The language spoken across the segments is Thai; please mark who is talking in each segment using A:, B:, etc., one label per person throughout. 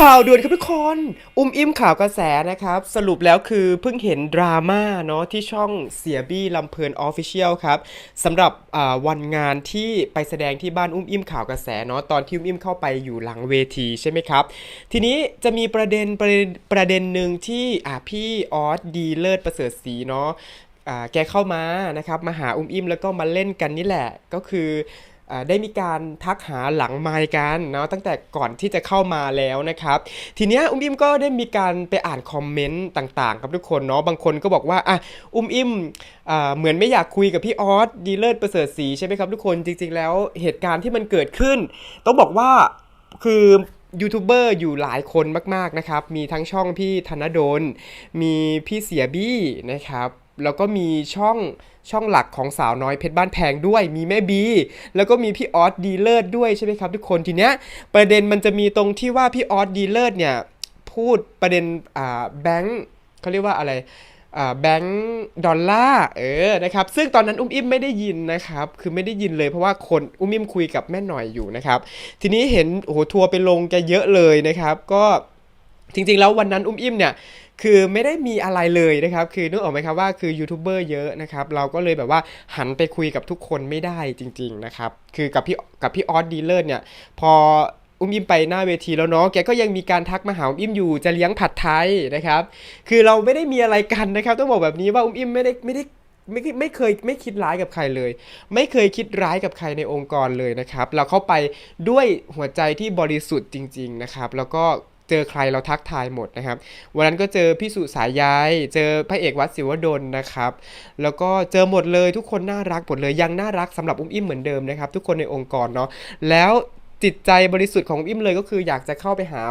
A: ข่าวด่วนครับทุกคน อุ้มอิ่มข่าวกระแสนะครับ สรุปแล้วคือเพิ่งเห็นดราม่าเนาะที่ช่องเสียบี้ลำเพลินออฟฟิเชียลครับสำหรับวันงานที่ไปแสดงที่บ้านอุ้มอิ่มข่าวกระแสเนาะตอนที่อุ้มอิ่มเข้าไปอยู่หลังเวทีใช่ไหมครับ ทีนี้จะมีประเด็นประเด็นประเด็นหนึ่งที่พี่ออสดีเลิศประเสริฐศรีเนาะแกเข้ามานะครับมาหาอุ้มอิ่มแล้วก็มาเล่นกันนี่แหละก็คือ ได้มีการทักหาหลังไมค์กันเนาะตั้งแต่ก่อนที่จะเข้ามาแล้วนะครับ ทีเนี้ยอุ้มอิ่มก็ได้มีการไปอ่านคอมเมนต์ต่างๆครับทุกคนเนาะบางคนก็บอกว่าอะอุ้มอิ่มเหมือนไม่อยากคุยกับพี่ออสดีเลิศประเสริฐศรีใช่ไหมครับทุกคนจริง ๆ แล้วเหตุการณ์ที่มันเกิดขึ้น ต้องบอกว่าคือยูทูบเบอร์อยู่หลายคนมาก ๆ นะครับ มีทั้งช่องพี่ธนดล มีพี่เสียบี้นะครับ แล้วก็มีช่องช่องหลักของสาวน้อยเพชรบ้านแพงด้วย มีแม่บี แล้วก็มีพี่ออสดีเลิศด้วยใช่ไหมครับทุกคนทีเนี้ยประเด็นมันจะมีตรงที่ว่าพี่ออสดีเลิศเนี่ยพูดประเด็นอ่าแบงค์เขาเรียกว่าอะไรแบงค์ดอลลาร์เออนะครับซึ่งตอนนั้นอุ้มอิ่มไม่ได้ยินนะครับคือไม่ได้ยินเลยเพราะว่าคนอุ้มอิ่มคุยกับแม่หน่อยอยู่นะครับทีนี้เห็นโอ้โหทัวร์ไปลงแกเยอะเลยนะครับ ก็จริงๆแล้ววันนั้นอุ้มอิ่มเนี่ย คือไม่ได้มีอะไรเลยนะครับคือนึกออกไหมครับว่าคือยูทูบเบอร์เยอะนะครับเราก็เลยแบบว่าหันไปคุยกับทุกคนไม่ได้จริง ๆนะครับ คือกับพี่กับพี่ออสดีเลอร์เนี่ยพออุ้มอิ่มไปหน้าเวทีแล้วเนาะ แกก็ยังมีการทักมาหาอุ้มอิ่มอยู่จะเลี้ยงผัดไทยนะครับ คือเราไม่ได้มีอะไรกันนะครับ ต้องบอกแบบนี้ว่าอุ้มอิ่มไม่ได้ไม่ได้ไม่ไม่เคยไม่คิดร้ายกับใครเลย ไม่เคยคิดร้ายกับใครในองค์กรเลยนะครับ เราเข้าไปด้วยหัวใจที่บริสุทธิ์จริง ๆนะครับ แล้วก็ เจอใครเราทักทายหมดนะครับ วันนั้นก็เจอพี่สุสายยาย เจอพระเอกวัดศิวดลนะครับ แล้วก็เจอหมดเลยทุกคนน่ารักหมดเลยยังน่ารักสำหรับอุ้มอิ่มเหมือนเดิมนะครับ ทุกคนในองค์กรเนาะแล้วจิตใจบริสุทธิ์ของอุ้มอิ่มเลยก็คืออยากจะเข้าไปหา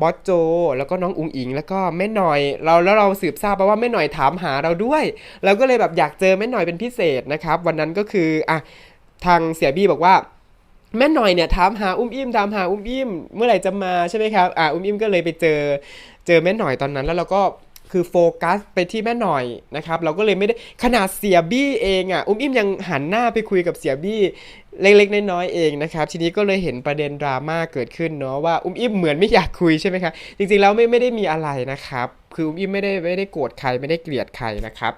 A: บอสโจ แล้วก็น้องอุงอิง แล้วก็แม่หน่อยเราแล้วเราสืบทราบมาว่าแม่หน่อยถามหาเราด้วยเราก็เลยแบบอยากเจอแม่หน่อยเป็นพิเศษนะครับ วันนั้นก็คืออะทางเสียบี้บอกว่า แม่หน่อยเนี่ยถามหาอุ้มอิ่มถามหาอุ้มอิ่มเมื่อไหร่จะมาใช่ไหมครับอ่าอุ้มอิ่มก็เลยไปเจอเจอแม่หน่อยตอนนั้น แล้วเราก็คือโฟกัสไปที่แม่หน่อยนะครับเราก็เลยไม่ได้ขนาดเสียบี้เองอะอุ้มอิ่มยังหันหน้าไปคุยกับเสียบี้เล็กๆน้อยๆเองนะครับทีนี้ก็เลยเห็นประเด็นดราม่าเกิดขึ้นเนาะว่าอุ้มอิ่มเหมือนไม่อยากคุยใช่ไหมครับจริงๆแล้วไม่ไม่ได้มีอะไรนะครับ คืออุ้มอิ่มไม่ได้ไม่ได้โกรธใครไม่ได้เกลียดใครนะครับ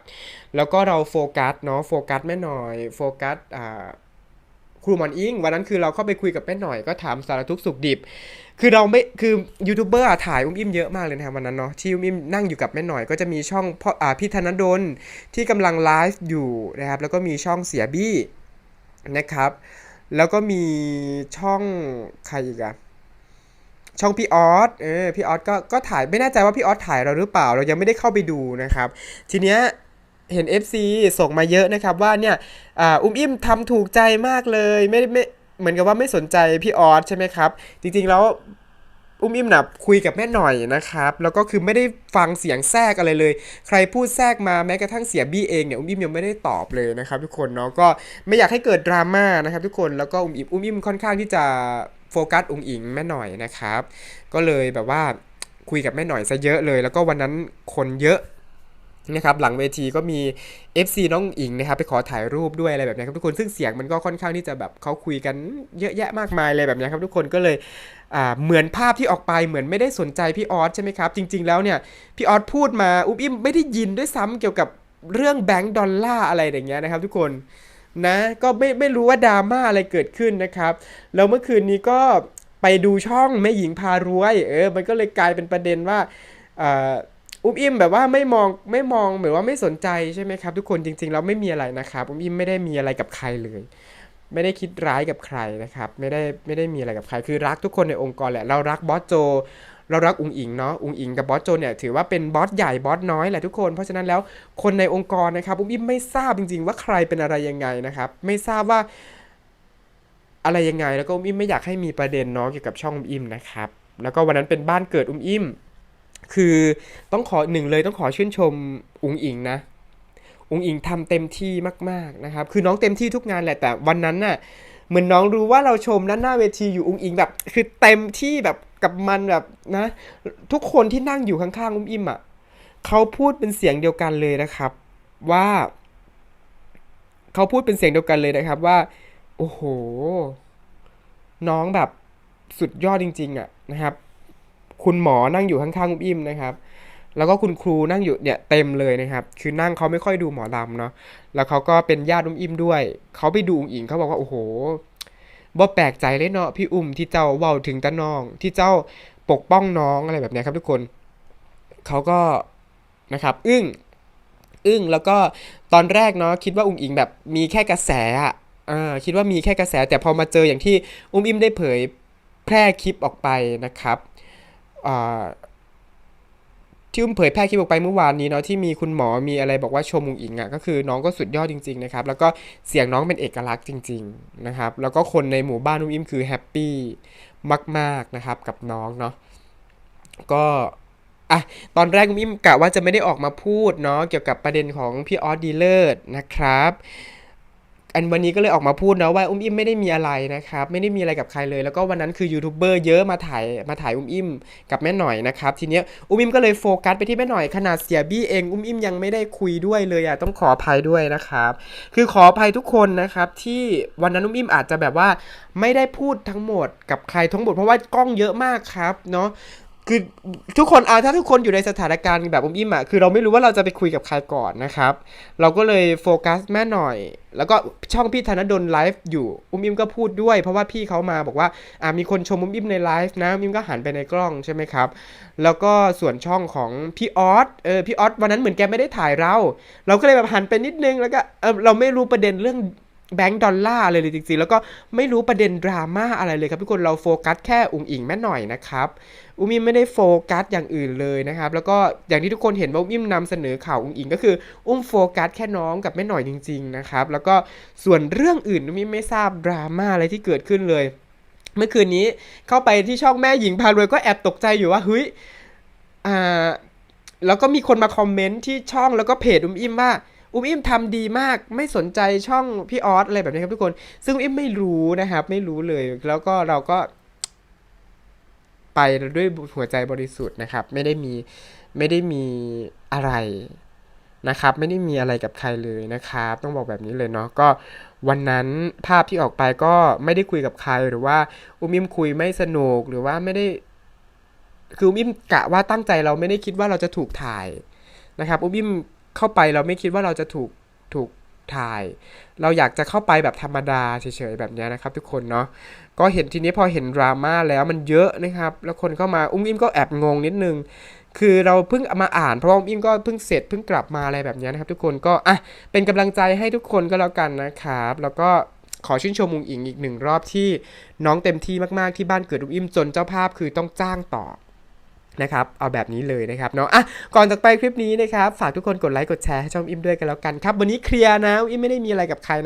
A: แล้วก็เราโฟกัสเนาะโฟกัสแม่หน่อยโฟกัสอ่า ครูหมอนอิงวันนั้นคือเราเข้าไปคุยกับแม่หน่อยก็ถามสารทุกสุขดิบ คือเราไม่คือยูทูบเบอร์อะถ่ายอุ้มอิ่มเยอะมากเลยนะครับวันนั้นเนาะที่อุ้มอิ่มนั่งอยู่กับแม่หน่อยก็จะมีช่องพ่ออ่าพี่ธนดลที่กำลังไลฟ์อยู่นะครับแล้วก็มีช่องเสียบี้นะครับแล้วก็มีช่องใครอีกอะช่องพี่ออสเออพี่ออสก็ก็ถ่ายไม่แน่ใจว่าพี่ออสถ่ายเราหรือเปล่า เรายังไม่ได้เข้าไปดูนะครับ ทีเนี้ย เห็น FC ส่งมาเยอะนะครับว่าเนี่ยอ,อุ้มอิ่มทำถูกใจมากเลยไม่ไม่เหมือนกับว่าไม่สนใจพี่ออสใช่ไหมครับ จริง ๆ แล้วอุ้มอิ่มนะคุยกับแม่หน่อยนะครับ แล้วก็คือไม่ได้ฟังเสียงแทรกอะไรเลย ใครพูดแทรกมาแม้กระทั่งเสียบี้เองเนี่ยอุ้มอิ่มยังไม่ได้ตอบเลยนะครับ ทุกคนเนาะก็ไม่อยากให้เกิดดราม่านะครับทุกคนแล้วก็อุ้มอิ่มอุ้มอิ่มค่อนข้างที่จะโฟกัสอุ้งอิงแม่หน่อยนะครับ ก็เลยแบบว่าคุยกับแม่หน่อยซะเยอะเลย แล้วก็วันนั้นคนเยอะ นะครับหลังเวทีก็มี FC น้องอิงนะครับไปขอถ่ายรูปด้วยอะไรแบบนี้ครับทุกคนซึ่งเสียงมันก็ค่อนข้างที่จะแบบเขาคุยกันเยอะแยะมากมายเลยแบบนี้ครับทุกคนก็เลยเหมือนภาพที่ออกไปเหมือนไม่ได้สนใจพี่ออสใช่ไหมครับ จริง ๆ แล้วเนี่ยพี่ออสพูดมาอุ้มอิ่มไม่ได้ยินด้วยซ้ำเกี่ยวกับเรื่องแบงก์ดอลลาร์อะไรอย่างเงี้ยนะครับทุกคนนะก็ไม่ไม่รู้ว่าดราม่าอะไรเกิดขึ้นนะครับแล้วเมื่อคืนนี้ก็ไปดูช่องแม่หญิงพารวยเออมันก็เลยกลายเป็นประเด็นว่าอ่า อุ้มอิ่มแบบว่าไม่มองไม่มองเหมือนว่าไม่สนใจใช่ไหมครับ ทุกคนจริงๆแล้วไม่มีอะไรนะครับอุ้มอิ่มไม่ได้มีอะไรกับใครเลย ไม่ได้คิดร้ายกับใครนะครับ ไม่ได้ไม่ได้มีอะไรกับใครคือรักทุกคนในองค์กรแหละเรารักบอสโจ เรารักอุงอิงเนาะอุงอิงกับบอสโจเนี่ยถือว่าเป็นบอสใหญ่บอสน้อยแหละทุกคน เพราะฉะนั้นแล้วคนในองค์กรนะครับอุ้มอิ่มไม่ทราบจริง ๆ ว่าใครเป็นอะไรยังไงนะครับ ไม่ทราบว่าอะไรยังไงแล้วก็อุ้มอิ่มไม่อยากให้มีประเด็นเนาะเกี่ยวกับช่องอุ้มอิ่มนะครับแล้วก็วันนั้นเป็นบ้านเกิดอุ้มอิ่ม คือต้องขอหนึ่งเลยต้องขอชื่นชมอุงอิงนะอุงอิงทำเต็มที่มากๆนะครับ คือน้องเต็มที่ทุกงานแหละแต่วันนั้นน่ะเหมือนน้องรู้ว่าเราชมด้านหน้าเวทีอยู่อุงอิงแบบ คือเต็มที่แบบกับมันแบบนะ ทุกคนที่นั่งอยู่ข้างๆอุ้มอิ่มอะเขาพูดเป็นเสียงเดียวกันเลยนะครับ ว่า เขาพูดเป็นเสียงเดียวกันเลยนะครับว่า โอ้โห น้องแบบสุดยอดจริง ๆอะนะครับ คุณหมอนั่งอยู่ข้างๆอุ้มอิ่มนะครับ แล้วก็คุณครูนั่งอยู่เนี่ยเต็มเลยนะครับ คือนั่งเขาไม่ค่อยดูหมอลำเนาะแล้วเขาก็เป็นญาติอุ้มอิ่มด้วย เขาไปดูอุ๋งอิงเขาบอกว่าโอ้โหบ่แปลกใจเลยเนาะพี่อุ้มที่เจ้าเว้าถึงตาน้อง ที่เจ้าปกป้องน้องอะไรแบบนี้ครับทุกคนเขาก็นะครับ อึ้งอึ้งแล้วก็ตอนแรกเนาะคิดว่าอุ้งอิงแบบมีแค่กระแสอะเออคิดว่ามีแค่กระแสแต่พอมาเจออย่างที่อุ้มอิ่มได้เผยแพร่คลิปออกไปนะครับ ที่อุ้มเผยแพร่คลิปออกไปเมื่อวานนี้เนาะที่มีคุณหมอมีอะไรบอกว่าชมอุ้งอิงอะก็คือน้องก็สุดยอดจริงๆนะครับแล้วก็เสียงน้องเป็นเอกลักษณ์จริง ๆนะครับ แล้วก็คนในหมู่บ้านอุ้มอิมคือแฮปปี้มากๆนะครับกับน้องเนาะก็อะตอนแรกคุณอิมกะว่าจะไม่ได้ออกมาพูดเนาะเกี่ยวกับประเด็นของพี่ออสดีเลิศนะครับ อันวันนี้ก็เลยออกมาพูดนะว่าอุ้มอิ่มไม่ได้มีอะไรนะครับ ไม่ได้มีอะไรกับใครเลย แล้วก็วันนั้นคือยูทูบเบอร์เยอะมาถ่ายมาถ่ายอุ้มอิ่มกับแม่หน่อยนะครับทีเนี้ยอุ้มอิ่มก็เลยโฟกัสไปที่แม่หน่อยขนาดเสียบี้เองอุ้มอิ่มยังไม่ได้คุยด้วยเลยอะต้องขออภัยด้วยนะครับ คือขออภัยทุกคนนะครับที่วันนั้นอุ้มอิ่มอาจจะแบบว่าไม่ได้พูดทั้งหมดกับใครทั้งหมดเพราะว่ากล้องเยอะมากครับเนาะ คือทุกคนอะถ้าทุกคนอยู่ในสถานการณ์แบบอุ้มอิ่มอะคือเราไม่รู้ว่าเราจะไปคุยกับใครก่อนนะครับ เราก็เลยโฟกัสแม่หน่อย แล้วก็ช่องพี่ธนดลไลฟ์อยู่อุ้มอิ่มก็พูดด้วย เพราะว่าพี่เขามาบอกว่าอ่ามีคนชมอุ้มอิ่มในไลฟ์นะอุ้มอิ่มก็หันไปในกล้องใช่ไหมครับ แล้วก็ส่วนช่องของพี่ออสเออพี่ออสวันนั้นเหมือนแกไม่ได้ถ่ายเรา เราก็เลยแบบหันไปนิดนึงแล้วก็เออเราไม่รู้ประเด็นเรื่อง แบงก์ดอลลาร์อะไรเลยจริงๆ แล้วก็ไม่รู้ประเด็นดราม่าอะไรเลยครับทุกคนเราโฟกัสแค่อุ๋งอิงแม่หน่อยนะครับอุ้มอิมไม่ได้โฟกัสอย่างอื่นเลยนะครับ แล้วก็อย่างที่ทุกคนเห็นว่าอุ้มอิมนำเสนอข่าวอุ้งอิง ก็คืออุ้มโฟกัสแค่น้องกับแม่หน่อยจริง ๆนะครับ แล้วก็ส่วนเรื่องอื่นอุ้มอิมไม่ทราบดราม่าอะไรที่เกิดขึ้นเลย เมื่อคืนนี้เข้าไปที่ช่องแม่หญิงพารวยก็แอบตกใจอยู่ว่าเฮ้ยอ่าแล้วก็มีคนมาคอมเมนต์ที่ช่องแล้วก็เพจอุ้มอิมว่า อุ้มอิ่มทำดีมากไม่สนใจช่องพี่ออสอะไรแบบนี้ครับทุกคน ซึ่งอุ้มอิ่มไม่รู้นะครับ ไม่รู้เลย แล้วก็เราก็ ไปด้วยหัวใจบริสุทธิ์นะครับ ไม่ได้มีไม่ได้มีอะไรนะครับ ไม่ได้มีอะไรกับใครเลยนะครับ ต้องบอกแบบนี้เลยเนาะก็วันนั้นภาพที่ออกไปก็ไม่ได้คุยกับใครหรือว่า อุ้มอิ่มคุยไม่สนุกหรือว่าไม่ได้ คืออุ้มอิ่มกะว่าตั้งใจเราไม่ได้คิดว่าเราจะถูกถ่ายนะครับ อุ้มอิ่ม เข้าไปเราไม่คิดว่าเราจะถูกถูกถ่าย เราอยากจะเข้าไปแบบธรรมดาเฉยๆแบบเนี้ยนะครับ ทุกคนเนาะก็เห็นทีนี้พอเห็นดราม่าแล้วมันเยอะนะครับ แล้วคนเข้ามาอุ้มอิมก็แอบงงนิดนึง คือเราเพิ่งมาอ่านเพราะว่าอุ้มอิมก็เพิ่งเสร็จเพิ่งกลับมาอะไรแบบเนี้ยนะครับ ทุกคนก็อะเป็นกำลังใจให้ทุกคนก็แล้วกันนะครับ แล้วก็ขอชื่นชมอุงอิงอีกหนึ่งรอบที่น้องเต็มที่มากๆที่บ้านเกิดอุ้มอิมจนเจ้าภาพคือต้องจ้างต่อ นะครับ เอาแบบนี้เลยนะครับเนาะอะก่อนจากไปคลิปนี้นะครับ ฝากทุกคนกดไลค์กดแชร์ให้ช่องอิมด้วยกันแล้วกันครับ วันนี้เคลียร์นะ อิมไม่ได้มีอะไรกับใครนะ